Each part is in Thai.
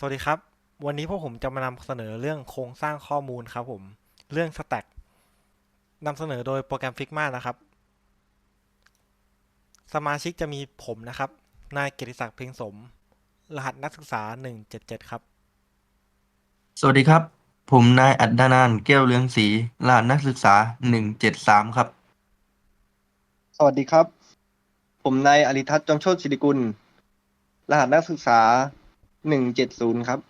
สวัสดีครับ วันนี้พวกผมจะมานำเสนอเรื่องโครงสร้างข้อมูลครับผม เรื่อง Stack นำเสนอโดยโปรแกรม Figma นะครับ สมาชิกจะมีผมนะครับ นายเกียรติศักดิ์เพ็งสม รหัสนักศึกษา 177 ครับ สวัสดีครับ ผมนายอัดดานานท์แก้วเรืองศรีรหัสนักศึกษาหนึ่งเจ็ดสามครับ สวัสดีครับ ผมนายอริทัศน์จงโชติศิริกุล รหัสนักศึกษา หนึ่งเจ็ดศูนย์ครับ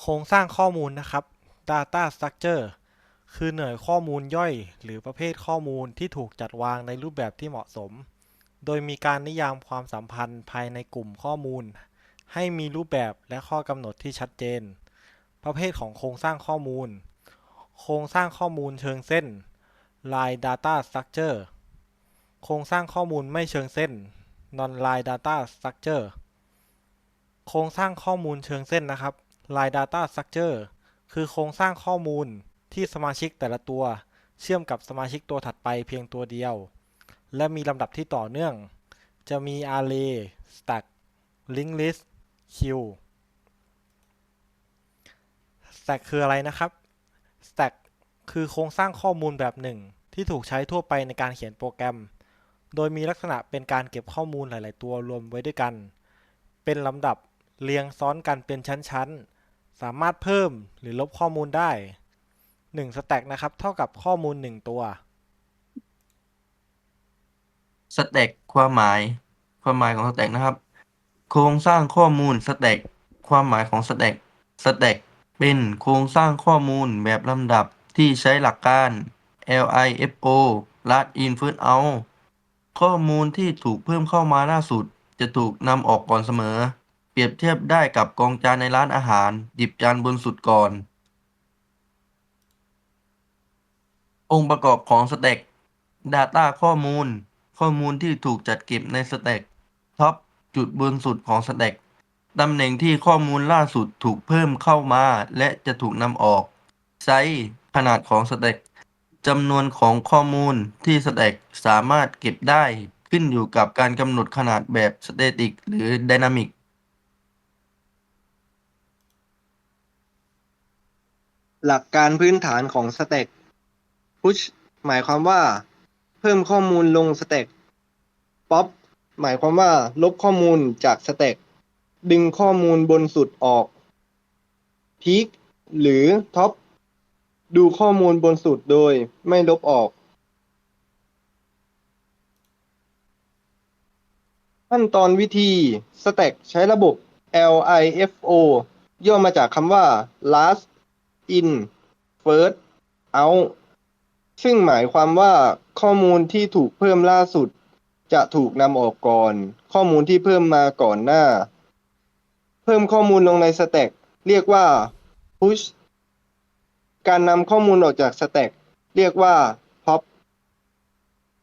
โครงสร้างข้อมูลนะครับ Data Structure คือหน่วยข้อมูลย่อยหรือประเภทข้อมูลที่ถูกจัดวางในรูปแบบที่เหมาะสม โดยมีการนิยามความสัมพันธ์ภายในกลุ่มข้อมูล ให้มีรูปแบบและข้อกำหนดที่ชัดเจน ประเภทของโครงสร้างข้อมูล โครงสร้างข้อมูลเชิงเส้น Line Data Structure โครงสร้างข้อมูลไม่เชิงเส้น Non-Line Data Structure โครงสร้างข้อมูลเชิงเส้นนะครับ Line Data Structure คือโครงสร้างข้อมูลที่สมาชิกแต่ละตัว เชื่อมกับสมาชิกตัวถัดไปเพียงตัวเดียว และมีลำดับที่ต่อเนื่อง จะมี Array Stack Linked List Queue Stack คืออะไรนะครับ Stack คือโครงสร้างข้อมูลแบบหนึ่ง ที่ถูกใช้ทั่วไปในการเขียนโปรแกรม โดยมีลักษณะเป็นการเก็บข้อมูลหลาย ๆ ตัวรวมไว้ด้วยกัน เป็นลำดับเรียงซ้อนกันเป็นชั้น ๆ สามารถเพิ่มหรือลบข้อมูลได้1สแต็กนะครับ เท่ากับข้อมูล 1 ตัวสแต็กความหมาย ความหมายของสแต็กนะครับ โครงสร้างข้อมูลสแต็กความหมายของสแต็กสแต็กเป็นโครงสร้างข้อมูลแบบลำดับที่ใช้หลักการ LIFO Last in First out ข้อมูลที่ถูกเพิ่มเข้ามาล่าสุด จะถูกนำออกก่อนเสมอ เปรียบเทียบได้กับกองจานในร้านอาหาร หยิบจานบนสุดก่อน องค์ประกอบของสแต็ก Data ข้อมูล ข้อมูลที่ถูกจัดเก็บในสแต็กท็อปจุดบนสุดของสแต็กตำแหน่งที่ข้อมูลล่าสุดถูกเพิ่มเข้ามา และจะถูกนำออกไซส์ขนาดของสแต็ก จำนวนของข้อมูลที่สแต็กสามารถเก็บได้ขึ้นอยู่กับการกำหนดขนาดแบบสเตติกหรือไดนามิกหลักการพื้นฐานของสแต็ก push หมายความว่า เพิ่มข้อมูลลงสแต็ก pop หมายความว่าลบข้อมูลจากสแต็กดึงข้อมูลบนสุดออก peak หรือ top ดูข้อมูลบนสุดโดยไม่ลบออก ขั้นตอนวิธี Stack ใช้ระบบ LIFO ย่อมาจากคำว่า last in first out ซึ่งหมายความว่าข้อมูลที่ถูกเพิ่มล่าสุด จะถูกนำออกก่อน ข้อมูลที่เพิ่มมาก่อนหน้า เพิ่มข้อมูลลงใน Stack เรียกว่า push การนำข้อมูลออกจาก Stack เรียกว่า pop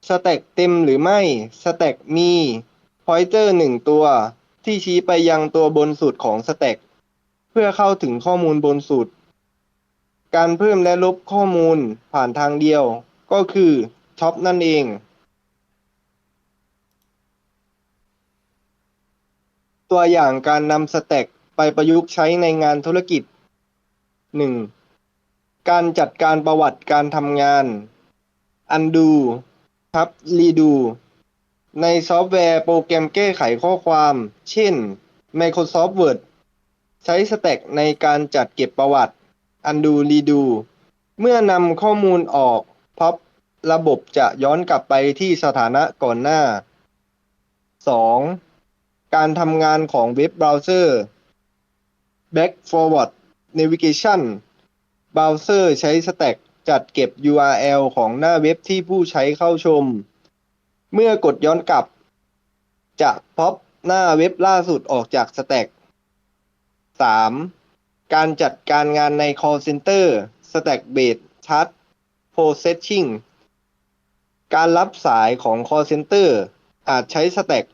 Stack เต็มหรือไม่ Stack มี pointer หนึ่งตัว ที่ชี้ไปยังตัวบนสุดของ Stack เพื่อเข้าถึงข้อมูลบนสุด การเพิ่มและลบข้อมูลผ่านทางเดียว ก็คือ top นั่นเองตัวอย่างการนำ Stack ไปประยุกต์ใช้ในงานธุรกิจ 1. การจัดการประวัติการทำงาน undo ทับ redo ในซอฟต์แวร์โปรแกรมแก้ไขข้อความ เช่น Microsoft Word ใช้ Stack ในการจัดเก็บประวัติ undo redo เมื่อนำข้อมูลออก pop ระบบจะย้อนกลับไปที่สถานะก่อนหน้า 2. การทำงานของเว็บเบราว์เซอร์ back forward navigation เบราว์เซอร์ใช้ Stack จัดเก็บ URL ของหน้าเว็บที่ผู้ใช้เข้าชม เมื่อกดย้อนกลับ จะพบหน้าเว็บล่าสุดออกจาก Stack 3. การจัดการงานใน call center Stack based chat processing การรับสายของ call center อาจใช้ Stack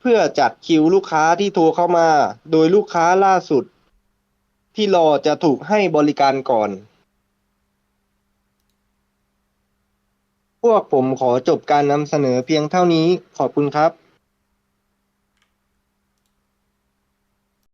เพื่อจัดคิวลูกค้าที่โทรเข้ามา โดยลูกค้าล่าสุด ที่รอจะถูกให้บริการก่อน พวกผมขอจบการนำเสนอเพียงเท่านี้ ขอบคุณครับ